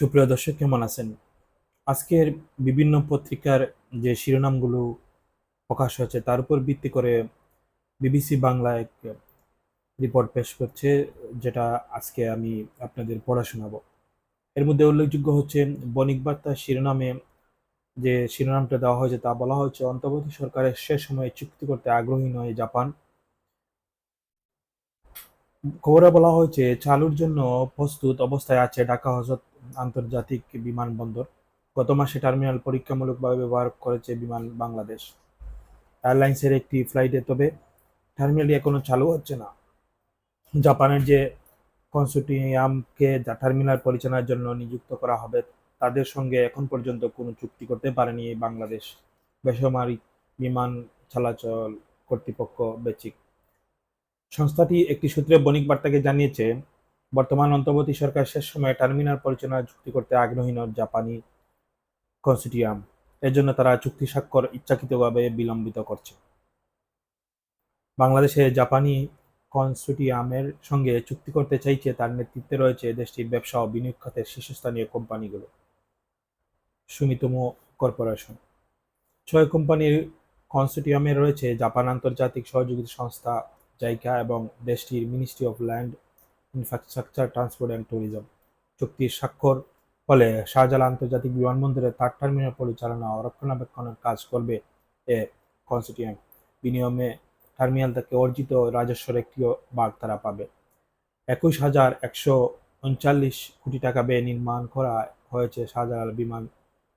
সুপ্রিয় দর্শক, কেমন আছেন? আজকের বিভিন্ন পত্রিকার যে শিরোনামগুলো প্রকাশ হয়েছে, তার উপর ভিত্তি করে বিবিসি বাংলা এক রিপোর্ট পেশ করছে, যেটা আজকে আমি আপনাদের পড়া শোনাবো। এর মধ্যে উল্লেখযোগ্য হচ্ছে, বণিক বার্তা শিরোনামে যে শিরোনামটা দেওয়া হয়েছে, তা বলা হয়েছে, অন্তর্বর্তী সরকারের শেষ সময়ে চুক্তি করতে আগ্রহী নয় জাপান। খবরে বলা হয়েছে, চালুর জন্য প্রস্তুত অবস্থায় আছে ঢাকা হজরত আন্তর্জাতিক বিমানবন্দর। গত মাসে টার্মিনাল পরীক্ষামূলকভাবে ব্যবহার করেছে বিমান বাংলাদেশ। এয়ারলাইন্সের একটি ফ্লাইটে, তবে টার্মিনালটি এখনও চালু হচ্ছে না। জাপানের যে কনসুটিয়ামকে টার্মিনাল পরিচালনার জন্য নিযুক্ত করা হবে, তাদের সঙ্গে এখন পর্যন্ত কোনো চুক্তি করতে পারেনি বাংলাদেশ। বেসামরিক বিমান চলাচল কর্তৃপক্ষ বেচিক। সংস্থাটি একটি সূত্রে বণিক বার্তাকে জানিয়েছে বর্তমান অন্তর্বর্তী সরকার শেষ সময়ে টার্মিনাল পরিচালনা চুক্তি করতে আগ্রহী নয় জাপানি কনসিটিয়াম এর জন্য তারা চুক্তি স্বাক্ষর ইচ্ছাকৃতভাবে বিলম্বিত করছে। বাংলাদেশে জাপানি কনসোর্টিয়ামের সঙ্গে চুক্তি করতে চাইছে তার নেতৃত্বে রয়েছে দেশটির ব্যবসা ও বিনিয়োগ খাতের শীর্ষস্থানীয় কোম্পানিগুলো। Sumitomo corporation. ছয় কোম্পানির কনসোর্টিয়ামে রয়েছে জাপান আন্তর্জাতিক সহযোগিতা সংস্থা জাইকা এবং দেশটির ministry of land infrastructure transport and tourism চুক্তির স্বাক্ষর, ফলে শাহজালাল আন্তর্জাতিক বিমানবন্দরে তার টার্মিনাল পরিচালনা ও রক্ষণাবেক্ষণের কাজ করবে এ কনসোর্টিয়াম বিনিয়মে টার্মিনাল থেকে অর্জিত রাজস্বের একটিও ভাগ তারা পাবে। একুশ হাজার একশো উনচাল্লিশ কোটি টাকা ব্যয়ে নির্মাণ করা হয়েছে শাহজালাল বিমান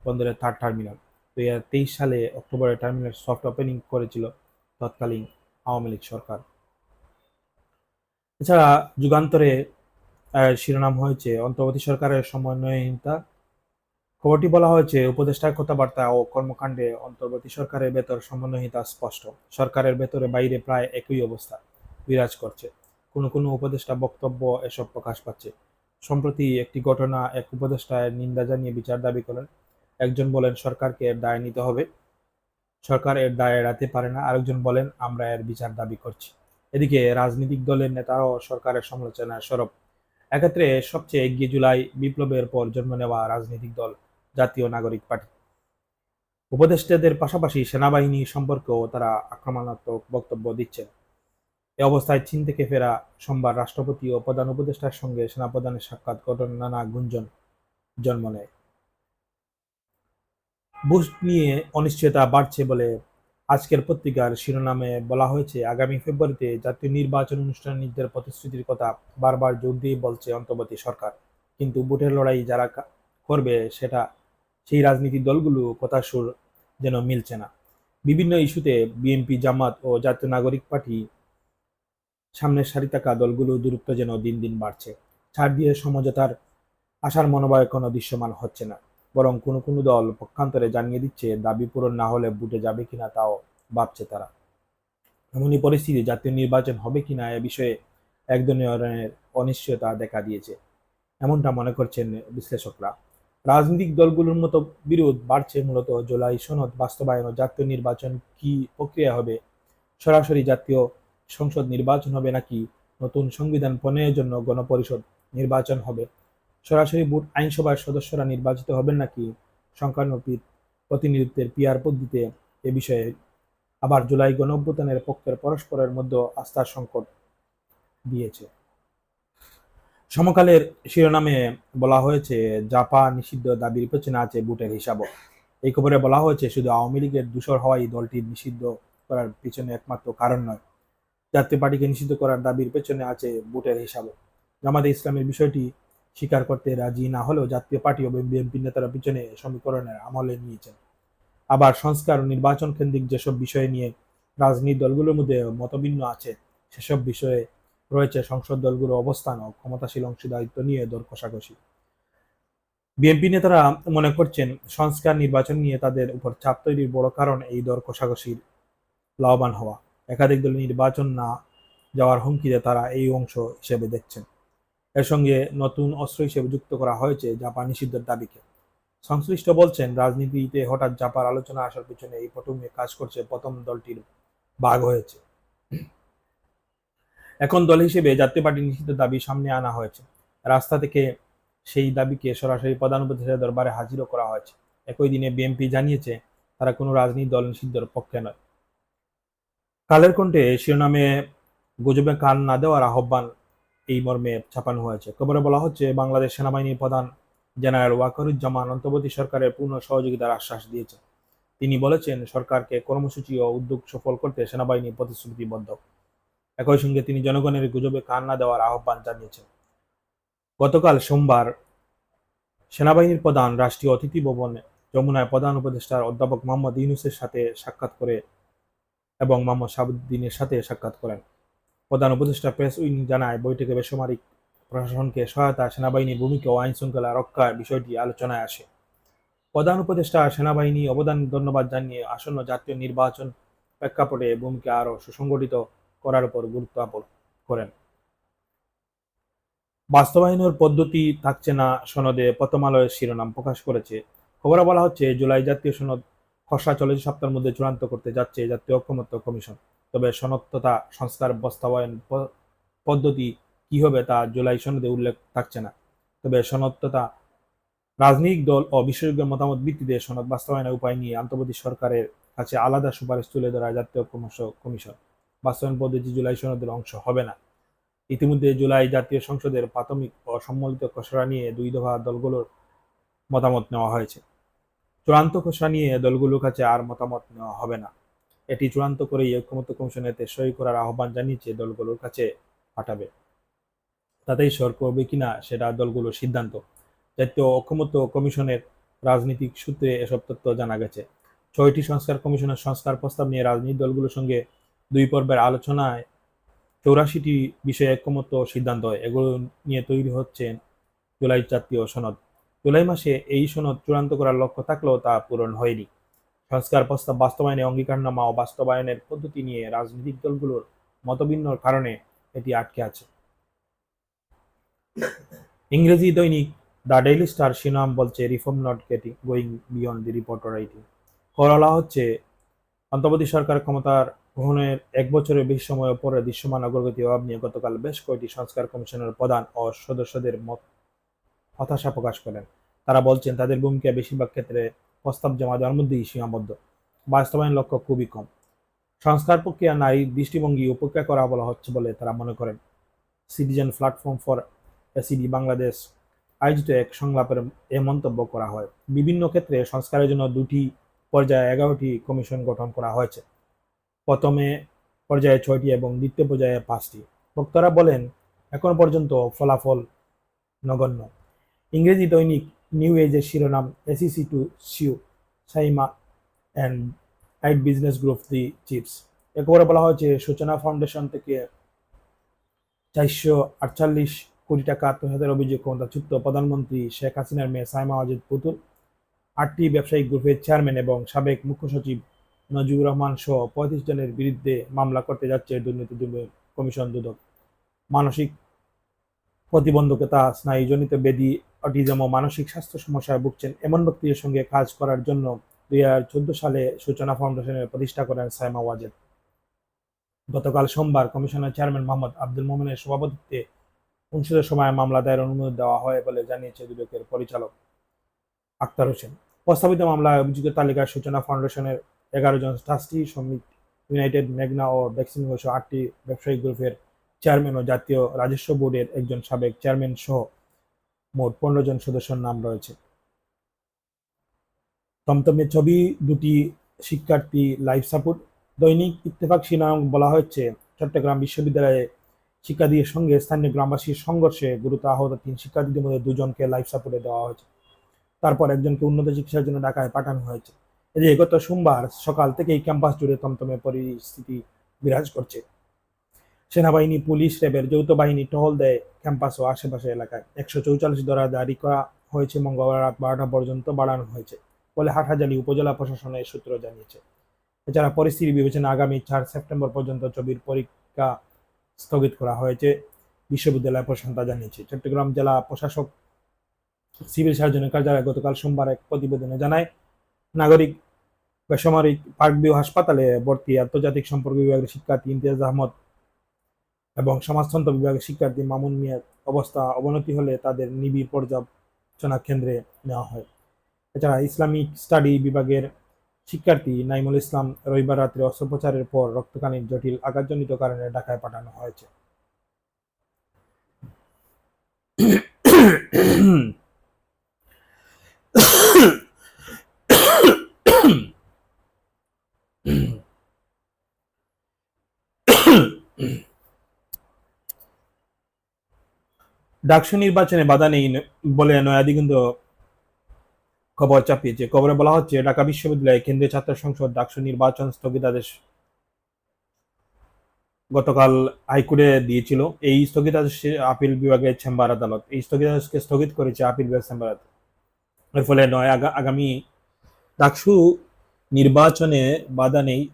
বন্দরের থার্ড টার্মিনাল দুই হাজার তেইশ সালে অক্টোবরে টার্মিনাল সফট ওপেনিং করেছিল তৎকালীন আওয়ামী লীগ সরকার। এছাড়া যুগান্তরে শিরোনাম হয়েছে অন্তর্বর্তী সরকারের সমন্বয়হীনতা। খবরটি বলা হয়েছে, উপদেষ্টার কথাবার্তা ও কর্মকাণ্ডে অন্তর্বর্তী সরকারের ভেতর সমন্বয়হীনতা স্পষ্ট। সরকারের ভেতরে বাইরে প্রায় একই অবস্থা বিরাজ করছে। কোনো কোনো উপদেষ্টা বক্তব্য এসব প্রকাশ পাচ্ছে। সম্প্রতি একটি ঘটনা এক উপদেষ্টার নিন্দা জানিয়ে বিচার দাবি করেন। একজন বলেন, সরকারকে এর দায় নিতে হবে। সরকার এর দায় এড়াতে পারে না। আরেকজন বলেন, আমরা এর বিচার দাবি করছি। এদিকে রাজনৈতিক দলের নেতারাও সরকারের সমালোচনায় সরব। এক্ষেত্রে সবচেয়ে এগিয়ে জুলাই বিপ্লবের পর জন্ম নেওয়া রাজনৈতিক দল, জাতীয় নাগরিক পার্টি। উপদেষ্টাদের পাশাপাশি সেনাবাহিনী সম্পর্কেও তারা আক্রমণাত্মক বক্তব্য দিচ্ছেন। এ অবস্থায় চীন থেকে ফেরা সোমবার রাষ্ট্রপতি ও প্রধান উপদেষ্টার সঙ্গে সেনাপ্রধানের সাক্ষাৎ ঘটনা নানা গুঞ্জন জন্ম নেয়। বুশ নিয়ে অনিশ্চয়তা বাড়ছে বলে আজকের পত্রিকার শিরোনামে বলা হয়েছে, আগামী ফেব্রুয়ারিতে জাতীয় নির্বাচন অনুষ্ঠান নিজেদের প্রতিশ্রুতির কথা বারবার জোর দিয়ে বলছে অন্তর্বর্তী সরকার। কিন্তু ভোটের লড়াই যারা করবে সেটা সেই রাজনীতির দলগুলো কথা সুর যেন মিলছে না। বিভিন্ন ইস্যুতে বিএনপি, জামাত ও জাতীয় নাগরিক পার্টি সামনের সারি থাকা দলগুলো দূরত্ব যেন দিন দিন বাড়ছে। ছাড় দিয়ে সমঝোতার আশার মনোভাব এখনও দৃশ্যমান হচ্ছে না। বরং কোনো কোনো দল পক্ষান্তরে জানিয়ে দিচ্ছে, দাবি পূরণ না হলে বুটে যাবে কিনা তাও ভাবছে তারা। এমনই পরিস্থিতি, জাতীয় নির্বাচন হবে কিনা এ বিষয়ে এক ধরনের অনিশ্চয়তা দেখা দিয়েছে। এমনটা মনে করছেন বিশ্লেষকরা। রাজনৈতিক দলগুলোর মতো বিরোধ বাড়ছে মূলত জুলাই সনদ বাস্তবায়ন ও জাতীয় নির্বাচন কি প্রক্রিয়া হবে? সরাসরি জাতীয় সংসদ নির্বাচন হবে নাকি নতুন সংবিধান প্রণয়নের জন্য গণপরিষদ নির্বাচন হবে? সরাসরি ভোট আইনসভার সদস্যরা নির্বাচিত হবেন নাকি? সংখ্যানুপাতিক প্রতিনিধিত্বের পিয়ার পদ্ধতিতে এ বিষয়ে আবার জুলাই গণ পক্ষের পরস্পরের মধ্যে আস্থার সংকট দিয়েছে। সমকালের শিরোনামে বলা হয়েছে জাপা নিষিদ্ধ দাবির পেছনে আছে বুটের হিসাবও। এই খবরে বলা হয়েছে, শুধু আওয়ামী লীগের দূষর হওয়াই দলটি নিষিদ্ধ করার পিছনে একমাত্র কারণ নয়। জাতীয় পার্টিকে নিষিদ্ধ করার দাবির পেছনে আছে বুটের হিসাবও। জামাতে ইসলামের বিষয়টি স্বীকার করতে রাজি না হলেও জাতীয় পার্টি ও বিএনপি নেতারা পিছনে সমীকরণের আমলে নিয়েছেন। আবার সংস্কার নির্বাচন কেন্দ্রিক যেসব বিষয় নিয়ে রাজনৈতিক দলগুলোর মধ্যে মতভিন্ন আছে, সেসব বিষয়ে রয়েছে সংসদ দলগুলোর অবস্থান ও ক্ষমতাশীল অংশীদারিত্ব নিয়ে দর কষাকষি। বিএনপি নেতারা মনে করছেন, সংস্কার নির্বাচন নিয়ে তাদের উপর চাপ তৈরির বড় কারণ এই দর কষাকষির লাভবান হওয়া। একাধিক দল নির্বাচন না যাওয়ার হুমকিতে তারা এই অংশ হিসেবে দেখছেন। এর সঙ্গে নতুন অস্ত্র হিসেবে যুক্ত করা হয়েছে জাপান নিষিদ্ধের দাবিকে। সংশ্লিষ্ট বলছেন, রাজনীতিতে হঠাৎ জাপার আলোচনা আসার পিছনে এই পটুমে কাজ করছে প্রথম দলটির ভাগ হয়েছে। এখন দল হিসেবে জাতীয় পার্টি নিষিদ্ধ দাবি সামনে আনা হয়েছে। রাস্তা থেকে সেই দাবিকে সরাসরি প্রধান উপদেষ্টার দরবারে হাজিরও করা হয়েছে। একই দিনে বিএনপি জানিয়েছে, তারা কোনো রাজনীতি দল নিষিদ্ধর পক্ষে নয়। কালের কণ্ঠে শিরোনামে গুজবে কান না দেওয়ার আহ্বান এই মর্মে ছাপানো হয়েছে। খবরে বলা হচ্ছে, বাংলাদেশ সেনাবাহিনীর প্রধান জেনারেল ওয়াকারুজ্জামান অন্তর্বর্তী সরকারের পূর্ণ সহযোগিতার আশ্বাস দিয়েছেন। তিনি বলেছেন, সরকারকে কর্মসূচি ও উদ্যোগ সফল করতে সেনাবাহিনী প্রতিশ্রুতিবদ্ধ। একই সঙ্গে তিনি জনগণের গুজবে কান না দেওয়ার আহ্বান জানিয়েছেন। গতকাল সোমবার সেনাবাহিনীর প্রধান রাষ্ট্রীয় অতিথি ভবনে যমুনায় প্রধান উপদেষ্টার অধ্যাপক মোহাম্মদ ইউনুসের সাথে সাক্ষাৎ করে এবং মোহাম্মদ শাহাবুদ্দিনের সাথে সাক্ষাৎ করেন। প্রধান উপদেষ্টা প্রেস উইং জানায়, বৈঠকে বেসামরিক প্রশাসনকে সহায়তা সেনাবাহিনীর ভূমিকা ও আইন শৃঙ্খলা রক্ষার বিষয়টি আলোচনায় আসে। প্রধান উপদেষ্টা সেনাবাহিনী অবদান ধন্যবাদ জানিয়ে আসন্ন জাতীয় নির্বাচন প্রেক্ষাপটে ভূমিকা আরও সুসংগঠিত করার উপর গুরুত্ব আরোপ করেন। বাস্তবায়নের পদ্ধতি থাকছে না সনদে প্রথম আলোয় শিরোনাম প্রকাশ করেছে। খবরে বলা হচ্ছে, জুলাই জাতীয় সনদ খসড়া চল্লিশ সপ্তাহের মধ্যে চূড়ান্ত করতে যাচ্ছে জাতীয় ঐক্যমত্য কমিশন। তবে তথা সংস্কার বাস্তবায়ন পদ্ধতি কি হবে তা জুলাই সনদে উল্লেখ থাকছে না। তবে তথা রাজনৈতিক দল ও বিশেষজ্ঞের মতামত ভিত্তিতে সনদ বাস্তবায়নের উপায় নিয়ে আন্তর্জাতিক সরকারের কাছে আলাদা সুপারিশ তুলে ধরা জাতীয় কমিশ- কমিশন। বাস্তবায়ন পদ্ধতি জুলাই সনদের অংশ হবে না। ইতিমধ্যে জুলাই জাতীয় সংসদের প্রাথমিক ও সম্মিলিত খসড়া নিয়ে দুই দফা দলগুলোর মতামত নেওয়া হয়েছে। চূড়ান্ত খসড়া নিয়ে দলগুলোর কাছে আর মতামত নেওয়া হবে না। এটি চূড়ান্ত করেই ঐক্যমত্য কমিশনেতে সই করার আহ্বান জানিয়েছে দলগুলোর কাছে পাঠাবে। তাতেই সর করবে কিনা সেটা দলগুলোর সিদ্ধান্ত। জাতীয় ঐক্যমত্য কমিশনের রাজনৈতিক সূত্রে এসব তথ্য জানা গেছে। ছয়টি সংস্কার কমিশনের সংস্কার প্রস্তাব নিয়ে রাজনৈতিক দলগুলোর সঙ্গে দুই পর্বের আলোচনায় চৌরাশিটি বিষয়ে ঐক্যমত্য সিদ্ধান্ত এগুলো নিয়ে তৈরি হচ্ছে জুলাই জাতীয় সনদ। জুলাই মাসে এই সনদ চূড়ান্ত করার লক্ষ্য থাকলেও তা পূরণ হয়নি। সংস্কার প্রস্তাব বাস্তবায়নে অঙ্গীকারনামা ও বাস্তবায়নের পদ্ধতি নিয়ে রাজনৈতিক দলগুলোর মতভিন্নর কারণে এটি আটকে আছে। ইংরেজি দৈনিক দ্য ডেইলি স্টার শিরোনাম বলছে, reform not getting going beyond the report writing করলা হচ্ছে, অন্তর্বর্তী সরকার ক্ষমতার গ্রহণের এক বছরের বেশি সময় পরে দৃশ্যমান অগ্রগতি অভাব নিয়ে গতকাল বেশ কয়েকটি সংস্কার কমিশনের প্রধান ও সদস্যদের মত হতাশা প্রকাশ করেন। তারা বলছেন, তাদের ভূমিকা বেশিরভাগ ক্ষেত্রে প্রস্তাব জমা দেওয়ার মধ্যেই সীমাবদ্ধ। বাস্তবায়ন লক্ষ্য খুবই কম। সংস্কার প্রক্রিয়া নারীর দৃষ্টিভঙ্গি উপেক্ষা করা বলা হচ্ছে বলে তারা মনে করেন। Citizen platform for SDG Bangladesh আয়োজিত এক সংলাপের এ মন্তব্য করা হয়। বিভিন্ন ক্ষেত্রে সংস্কারের জন্য দুটি পর্যায়ে এগারোটি কমিশন গঠন করা হয়েছে। প্রথমে পর্যায়ে ছয়টি এবং দ্বিতীয় পর্যায়ে পাঁচটি। বক্তারা বলেন, এখন পর্যন্ত ফলাফল নগণ্য। ইংরেজি দৈনিক নিউ এজের শিরোনাম ACC to sue Saima and its business group the chips একেবারে বলা হয়েছে, সূচনা ফাউন্ডেশন থেকে চারশো আটচল্লিশ কোটি টাকা আত্মসাতের অভিযোগ ক্ষমতাচ্যুত প্রধানমন্ত্রী শেখ হাসিনার মেয়ে সাইমা ওয়াজিদ পুতুল। আটটি ব্যবসায়িক গ্রুপের চেয়ারম্যান এবং সাবেক মুখ্য সচিব নজিবুর রহমান সহ পঁয়ত্রিশ জনের বিরুদ্ধে মামলা করতে যাচ্ছে দুর্নীতি কমিশন দুদক। মানসিক প্রতিবন্ধকতা, স্নায়ুজনিত বেদি অটিজম ও মানসিক স্বাস্থ্য সমস্যায় ভুগছেন এমন ব্যক্তিদের সঙ্গে কাজ করার জন্য দুই হাজার চোদ্দ সালে সূচনা ফাউন্ডেশনের প্রতিষ্ঠা করেন সাইমা ওয়াজেদ। গতকাল সোমবার কমিশনের চেয়ারম্যান মোহাম্মদ আব্দুল মোমেনের সভাপতিত্বে অনুষ্ঠিত সময় মামলা দায়ের অনুমোদন দেওয়া হয় বলে জানিয়েছে দুদকের পরিচালক আক্তার হোসেন। প্রস্তাবিত মামলায় অভিযোগের তালিকায় সূচনা ফাউন্ডেশনের এগারো জন ট্রাস্টি, শ্রমিক, ইউনাইটেড মেঘনা ও ভ্যাকসিন আটটি ব্যবসায়িক গ্রুপের চেয়ারম্যান ও জাতীয় রাজস্ব বোর্ডের একজন সাবেক চেয়ারম্যান সহ মোট পনেরো জন সদস্যের নাম রয়েছে। তমতমে ছবি দুটি শিক্ষার্থী লাইফ সাপোর্ট দৈনিক ইত্তেফাক শিরোনাম বলা হচ্ছে চট্টগ্রাম বিশ্ববিদ্যালয়ে শিক্ষার্থীদের সঙ্গে স্থানীয় গ্রামবাসীর সংঘর্ষে গুরুতর আহত তিন শিক্ষার্থীদের মধ্যে দুজনকে লাইফ সাপোর্টে দেওয়া হয়েছে। তারপর একজনকে উন্নত চিকিৎসার জন্য ঢাকায় পাঠানো হয়েছে। এদিকে গত সোমবার সকাল থেকেই ক্যাম্পাস জুড়ে তমতমে পরিস্থিতি বিরাজ করছে। সেনাবাহিনী, পুলিশ, র্যাবের যৌথ বাহিনী টহল দেয় ক্যাম্পাস ও আশেপাশে এলাকায়। একশো চৌচল্লিশ দরা জারি করা হয়েছে মঙ্গলবার রাত বারোটা পর্যন্ত বাড়ানো হয়েছে, বলে হাটহাজারি উপজেলা প্রশাসনের সূত্র জানিয়েছে। এছাড়া পরিস্থিতি বিবেচনা আগামী চার সেপ্টেম্বর পর্যন্ত ছবির পরীক্ষা স্থগিত করা হয়েছে, বিশ্ববিদ্যালয় প্রশাসন তা জানিয়েছে। চট্টগ্রাম জেলা প্রশাসক, সিভিল সার্জনের কার্যালয় গতকাল সোমবার এক প্রতিবেদনে জানায়, নাগরিক বেসামরিক পার্কভিউ হাসপাতালে ভর্তি আন্তর্জাতিক সম্পর্ক বিভাগের শিক্ষার্থী ইমতিয়াজ আহমদ এবং সমাজতন্ত্র বিভাগের শিক্ষার্থী মামুন মিয়ার অবস্থা অবনতি হলে তাদের নিবিড় পর্যালোচনা কেন্দ্রে নেওয়া হয়। এছাড়া ইসলামিক স্টাডি বিভাগের শিক্ষার্থী নাইমুল ইসলাম রবিবার রাত্রে অস্ত্রোপচারের পর রক্তকানির জটিল আঘাতজনিত কারণে ঢাকায় পাঠানো হয়েছে। ডাকসু নির্বাচনে বাধা নেই বলে নয়াদিগন্ত খবর চাপিয়েছে। খবরে বলা হচ্ছে, ঢাকা বিশ্ববিদ্যালয়ে কেন্দ্রীয় ছাত্র সংসদ ডাকসু নির্বাচন স্থগিতাদেশ গতকাল হাইকোর্টে দিয়েছিল। এই স্থগিতাদেশে আপিল বিভাগের চেম্বার আদালত এই স্থগিতাদেশকে স্থগিত করেছে আপিল বিভাগ চেম্বার আদালত। এর ফলে নয় আগা- আগামী ডাকসু নির্বাচনে বাধা নেই।